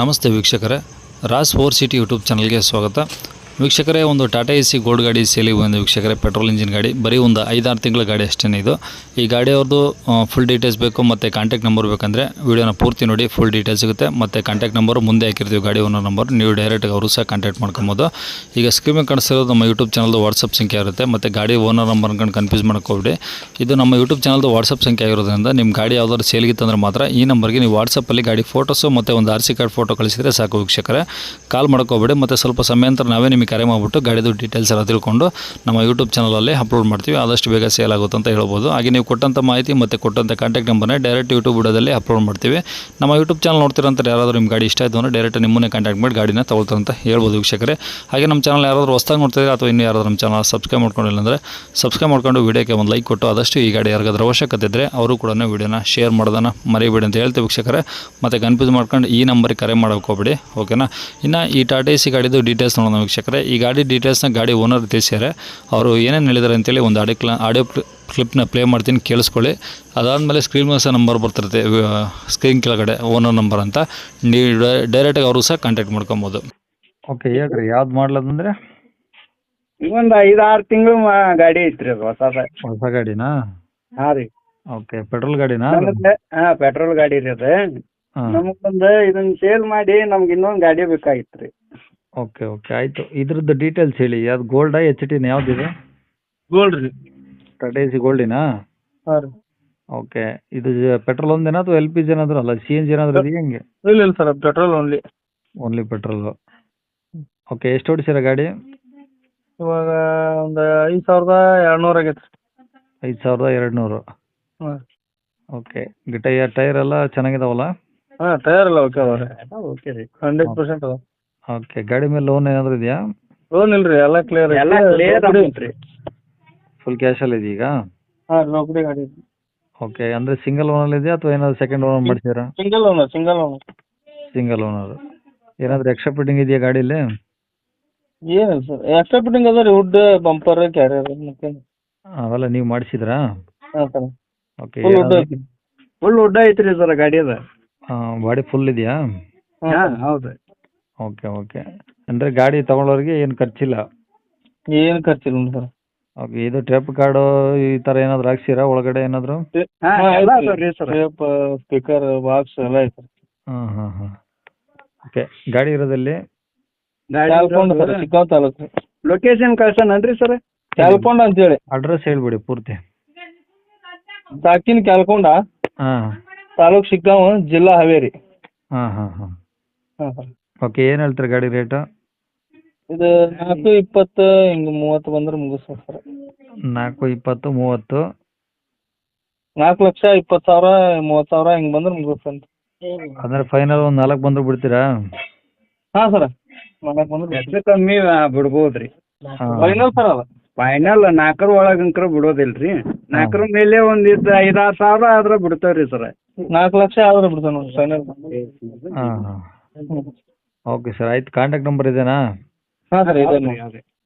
ನಮಸ್ತೆ ವೀಕ್ಷಕರೇ Raas four city YouTube ಚಾನಲ್ಗೆ ಸ್ವಾಗತ. ವೀಕ್ಷಕರೇ, ಒಂದು ಟಾಟಾ ಎ ಸಿ ಗೋಲ್ಡ್ ಗಾಡಿ ಸೇಲಿಗೆ ಒಂದು ವೀಕ್ಷಕರೇ. ಪೆಟ್ರೋಲ್ ಇಂಜಿನ್ ಗಾಡಿ. ಬರೀ ಒಂದು ಐದಾರು ತಿಂಗಳ ಗಾಡಿ ಅಷ್ಟೇ ಇದು. ಈ ಗಾಡಿಯವ್ರದ್ದು ಫುಲ್ ಡೀಟೇಲ್ಸ್ ಬೇಕು, ಮತ್ತು ಕಾಂಟ್ಯಾಕ್ಟ್ ನಂಬರ್ ಬೇಕಂದರೆ ವೀಡಿಯೋನ ಪೂರ್ತಿ ನೋಡಿ ಫುಲ್ ಡೀಟೇಲ್ಸ್ ಸಿಗುತ್ತೆ. ಮತ್ತು ಕಾಂಟ್ಯಾಕ್ಟ್ ನಂಬರು ಮುಂದೆ ಹಾಕಿರ್ತೀವಿ ಗಾಡಿ ಓನರ್ ನಂಬರ್ ನೀವು ಡೈರೆಕ್ಟಾಗಿ ಅವರು ಸಹ ಕಾಂಟ್ಯಾಕ್ಟ್ ಮಾಡ್ಕೊಬೋದು. ಈಗ ಸ್ಕ್ರೀನ್ ಕಾಣಿಸ್ತಿರೋದು ನಮ್ಮ ಯೂಟ್ಯೂಬ್ ಚಾನಲ್ದು ವಾಟ್ಸಪ್ ಸಂಖ್ಯೆ ಇರುತ್ತೆ. ಮತ್ತು ಗಾಡಿ ಓನರ್ ನಂಬರ್ ಅನ್ಕೊಂಡು ಕನ್ಫ್ಯೂಸ್ ಮಾಡ್ಕೋಬಿಡಿ ಇದು ನಮ್ಮ ಯೂಟ್ಯೂಬ್ ಚಾನಲ್ದು ವಾಟ್ಸಪ್ ಸಂಖ್ಯೆ ಆಗಿರೋದ್ರಿಂದ ನಿಮ್ಮ ಗಾಡಿ ಯಾವ್ದಾದ್ರು ಸೇಲ್ಗಿತ್ತಂದ್ರೆ ಮಾತ್ರ ಈ ನಂಬರ್ಗೆ ನೀವು ವಾಟ್ಸಪ್ಪಲ್ಲಿ ಗಾಡಿ ಫೋಟೋಸು ಮತ್ತು ಒಂದು ಆರ್ ಸಿ ಕಾರ್ಡ್ ಫೋಟೋ ಕಳಿಸಿದರೆ ಸಾಕು ವೀಕ್ಷಕರೇ. ಕಾಲ್ ಮಾಡ್ಕೋಬೇಡಿ ಮತ್ತು ಸ್ವಲ್ಪ ಸಮಯ ನಂತರ ನಾವೇ ನಿಮಗೆ ಕರೆ ಮಾಡಿಬಿಟ್ಟು ಗಾಡಿದು ಡೀಟೇಲ್ಸ್ ಎಲ್ಲ ತಿಳ್ಕೊಂಡು ನಮ್ಮ ಯೂಟ್ಯೂಬ್ ಚಾನಲಲ್ಲಿ ಅಪ್ಲೋಡ್ ಮಾಡ್ತೀವಿ. ಆದಷ್ಟು ಬೇಗ ಸೇಲ್ ಆಗುತ್ತೆ ಅಂತ ಹೇಳ್ಬೋದು. ಹಾಗೆ ನೀವು ಕೊಟ್ಟಂಥ ಮಾಹಿತಿ ಮತ್ತು ಕೊಟ್ಟಂಥ ಕಾಂಟ್ಯಾಕ್ಟ್ ನಂಬರ್ನೇ ಡೈರೆಕ್ಟ್ ಯೂಟ್ಯೂಬ್ ವಿಡಿಯೋದಲ್ಲಿ ಅಪ್ಲೋಡ್ ಮಾಡ್ತೀವಿ. ನಮ್ಮ ಯೂಟ್ಯೂಬ್ ಚಾನಲ್ ನೋಡ್ತಿರಂತ ಯಾರಾದರೂ ನಿಮ್ಮ ಗಾಡಿ ಇಷ್ಟ ಆಯಿತು ಅಂದರೆ ಡೈರೆಕ್ಟ್ ನಿಮ್ಮನ್ನೇ ಕಾಂಟ್ಯಾಕ್ಟ್ ಮಾಡಿ ಗಾಡಿನ ತಗೊಳ್ತಾರೆ ಅಂತ ಹೇಳ್ಬೋದು ವೀಕ್ಷಕರೇ. ಹಾಗೆ ನಮ್ಮ ಚಾನಲ್ ಯಾರಾದರೂ ಹೊಸ್ದಾಗಿ ನೋಡ್ತಿದ್ರೆ ಅಥವಾ ಇನ್ನೂ ಯಾರಾದರೂ ನಮ್ಮ ಚಾನಲ್ ಸಬ್ಸ್ಕ್ರೈಬ್ ಮಾಡ್ಕೊಂಡಿಲ್ಲ ಅಂದರೆ ಸಬ್ಸ್ಕ್ರೈಬ್ ಮಾಡ್ಕೊಂಡು ವೀಡಿಯೋಕ್ಕೆ ಒಂದು ಲೈಕ್ ಕೊಟ್ಟು ಆದಷ್ಟು ಈ ಗಾಡಿ ಯಾರಿಗಾದ್ರೂ ಅವಶ್ಯಕತೆ ಇದ್ದರೆ ಅವರು ಕೂಡ ವೀಡಿಯೋನ ಶೇರ್ ಮಾಡೋದನ್ನು ಮರಿಬೇಡಿ ಅಂತ ಹೇಳ್ತೀವಿ ವೀಕ್ಷಕರೇ. ಮತ್ತು ಕನ್ಫ್ಯೂಸ್ ಮಾಡ್ಕೊಂಡು ಈ ನಂಬರಿಗೆ ಕರೆ ಮಾಡೋಕೆ ಹೋಗ್ಬೇಡಿ. ಓಕೆನಾ ಇನ್ನು ಈ ಟಾಟಾ ಎ ಸಿ ಗಾಡಿದು ಡೀಟೇಲ್ಸ್ ನೋಡೋಣ ವೀಕ್ಷಕರೇ. ಈ ಗಾಡಿ ಡೀಟೇಲ್ಸ್ನ ಗಾಡಿ ಓನರ್ ತಿಳಿಸ್ಯಾರೆ. ಅವರು ಏನೇನು ಹೇಳಿದ್ದಾರೆ ಅಂತೇಳಿ ಒಂದು ಆಡಿಯೋ ಕ್ಲ ಆಡಿಯೋ ಕ್ಲಿಪ್ನ ಪ್ಲೇ ಮಾಡ್ತೀನಿ ಕೇಳಿಸ್ಕೊಳ್ಳಿ. ಅದಾದಮೇಲೆ ಸ್ಕ್ರೀನ್ ಮೇಲೆ ಸಹ ನಂಬರ್ ಬರ್ತಿರುತ್ತೆ ಸ್ಕ್ರೀನ್ ಕೆಳಗಡೆ ಓನರ್ ನಂಬರ್ ಅಂತ. ನೀವು ಡೈರೆಕ್ಟಾಗಿ ಅವರು ಸಹ ಕಾಂಟ್ಯಾಕ್ಟ್ ಮಾಡ್ಕೊಬೋದು. ಓಕೆ ಹೇಳ್ರಿ ಯಾವ್ದು ಮಾಡ್ಲದಂದ್ರೆ ಒಂದು ಐದು ಆರು ತಿಂಗಳು ಗಾಡಿ ಐತ್ರಿ ಅದು ಹೊಸ ಹೊಸ ಗಾಡಿನಾ? ಹಾಂ ರೀ. ಓಕೆ ಪೆಟ್ರೋಲ್ ಗಾಡಿನಾ? ಹಾ ಪೆಟ್ರೋಲ್ ಗಾಡಿ ರೀ ಅದು. ನಮಗೊಂದು ಇದನ್ನ ಸೇಲ್ ಮಾಡಿ ನಮ್ಗೆ ಇನ್ನೊಂದು ಗಾಡಿ ಬೇಕಾಗಿತ್ತು ರೀ ಓಕೆ ಓಕೆ ಆಯಿತು. ಇದ್ರದ್ದು ಡೀಟೇಲ್ಸ್ ಹೇಳಿ. ಯಾವ್ದು ಗೋಲ್ಡಾ ಎಚ್ ಟಿನ ಯಾವ್ದಿದೆ? ಗೋಲ್ಡ್ ರೀ. ಟಾಟಾ ಎ ಸಿ ಗೋಲ್ಡಿನಾ ಹಾಂ ರೀ. ಓಕೆ ಇದು ಪೆಟ್ರೋಲ್ ಒಂದೇನಾ ಅಥವಾ ಎಲ್ ಪಿ ಜಿ ಏನಾದರೂ ಅಲ್ಲ? ಸಿ ಎನ್ ಜಿ ಏನಾದರೂ ಇದೆಯಾ ಹೆಂಗೆ? ಇಲ್ಲ ಇಲ್ಲ sir. Petrol only only petrol okay ಎಷ್ಟು ಓಡಿಸಿರ ಗಾಡಿ? ಇವಾಗ ಒಂದು ಐದು ಸಾವಿರದ ಎರಡ್ನೂರು ಆಗೈತೆ ಐದು ಸಾವಿರದ ಎರಡು ನೂರು ಹಾಂ ಓಕೆ ಟೈರ್ ಟೈರ್ ಎಲ್ಲ ಚೆನ್ನಾಗಿದಾವಲ್ಲ? ಹಾಂ ಟೈರ್ ಎಲ್ಲ ಓಕೆ ಅದಾವೆ ರೀ. ಓಕೆ ರೀ. ಹಂಡ್ರೆಡ್ ಪರ್ಸೆಂಟ್ ಅದಾವ. ಓಕೆ ಗಾಡಿ ಮೇಲೆ ಲೋನ್ ಏನಾದ್ರು ಇದೆಯಾ? ಲೋನ್ ಇಲ್ರಿ ರೀ ಎಲ್ಲ ಕ್ಲಿಯರ್ ಎಲ್ಲ ಕ್ಲಿಯರ್ ಫುಲ್ ಕ್ಯಾಶಲ್ಲಿ ಇದೆ ಈಗ ಹಾಂ ನೌಕರಿ ಗಾಡಿ ಓಕೆ ಅಂದ್ರೆ ಸಿಂಗಲ್ ಓನಲ್ಲಿ ಇದೆಯಾ ಅಥವಾ ಏನಾದ್ರು ಸೆಕೆಂಡ್ ಓನರ್ ಮಾಡ್ತೀರಾ single owner single owner single owner ಏನಾದರೂ ಎಕ್ಸ್ಟ್ರಾ ಫಿಟ್ಟಿಂಗ್ ಇದೆಯಾ ಗಾಡೀಲಿ? ಏನು ಸರ್ ಎಕ್ಸ್ಟ್ರಾ ಫಿಟ್ಟಿಂಗ್ ಅದ ರೀ ವುಡ್ ಬಂಪರ್ ಕ್ಯಾರಿಯರ್ ಮತ್ತೆ ಅವೆಲ್ಲ ನೀವು ಮಾಡಿಸಿದ್ರಾ? ಹಾಂ ಸರ್ ಓಕೆ ಫುಲ್ ವುಡ್ ಐತಿ ಫುಲ್ ವುಡ್ ಐತ್ರಿ ಸರ್ ಗಾಡಿ ಅದ. ಬಾಡಿ ಫುಲ್ ಇದೆಯಾ? ಹಾಂ ಹೌದು. Okay okay. ಅಂದ್ರೆ ಗಾಡಿ ತಗೊಳ್ಳೋರಿಗೆ ಏನು ಖರ್ಚಿಲ್ಲ? ಏನು ಖರ್ಚಿಲ್ಲ ನೋಡಿ ಸರ್. ಓಕೆ ಇದು ಟೇಪ್ ಕಾರ್ಡು ಈ ತರ ಏನಾದ್ರು ಹಾಕ್ಸಿರಾ? ಒಳಗಡೆ ಏನಾದ್ರು? ಸರ್. ಸ್ಪೀಕರ್ ಬಾಕ್ಸ್ ಎಲ್ಲ ಐತೆ ಹಾಂ ಹಾಂ ಹಾಂ. ಓಕೆ ಗಾಡಿ ಇರೋದಲ್ಲಿ? ಕ್ಯಾಲ್ಕೊಂಡ ಸರ್ ಚಿಕ್ಕಾವ್ ತಾಲೂಕು. ಲೊಕೇಶನ್ ಕಳ್ಸೋಣನ್ರಿ ಸರ್. ಕ್ಯಾಲ್ಕೊಂಡ ಅಂತೇಳಿ ಅಡ್ರೆಸ್ ಹೇಳ್ಬಿಡಿ ಪೂರ್ತಿ. ದಾಕಿನ ಕ್ಯಾಲ್ಕೊಂಡ ಹಾಂ. ತಾಲೂಕ್ ಸಿಕ್ಕಾವ ಜಿಲ್ಲಾ ಹಾವೇರಿ. ಹಾಂ ಹಾಂ ಹಾಂ. ಹಾಂ ಓಕೆ ಏನು ಹೇಳ್ತಾರೆ ಗಾಡಿ ರೇಟು ಇದು ನಾಲ್ಕು ಇಪ್ಪತ್ತು ಹಿಂಗೆ ಮೂವತ್ತು ಬಂದ್ರೆ ಮುಗಿಸ್ತಾರೆ ಸರ್. ನಾಲ್ಕು ಇಪ್ಪತ್ತು ಮೂವತ್ತು. ನಾಲ್ಕು ಲಕ್ಷ ಇಪ್ಪತ್ತು ಸಾವಿರ ಮೂವತ್ತು ಸಾವಿರ ಹಿಂಗೆ ಬಂದ್ರೆ ಮುಗಿಸ್ತಂತ ಅಂದರೆ ಫೈನಲ್ ಒಂದು ನಾಲ್ಕು ಬಂದ್ರೆ ಬಿಡ್ತೀರಾ? ಹಾಂ ಸರ್ ನಾಲ್ಕು ಬಂದ್ರೆ ಹೆಚ್ಚು ಕಮ್ಮಿ ಬಿಡ್ಬೋದ್ರಿ. ಫೈನಲ್ ಸರ್ ಅದು. ಫೈನಲ್ ನಾಲ್ಕರ ಒಳಗಂಕರ ಬಿಡೋದಿಲ್ರಿ. ನಾಲ್ಕರ ಮೇಲೆ ಒಂದ್ ಇದ್ ಐದಾರು ಸಾವಿರ ಆದ್ರ ಬಿಡ್ತೇವ್ರಿ ಸರ್. ನಾಲ್ಕು ಲಕ್ಷ ಆದ್ರೆ ಬಿಡ್ತಾನೆ ನೋಡಿ ಫೈನಲ್ ಹಾಂ ಹಾಂ. ಓಕೆ ಸರ್ ಆಯ್ತು ಕಾಂಟ್ಯಾಕ್ಟ್ ನಂಬರ್ ಇದೆನಾ? ಹಾಂ ಸರ್ ಇದೆ ನೋಡಿ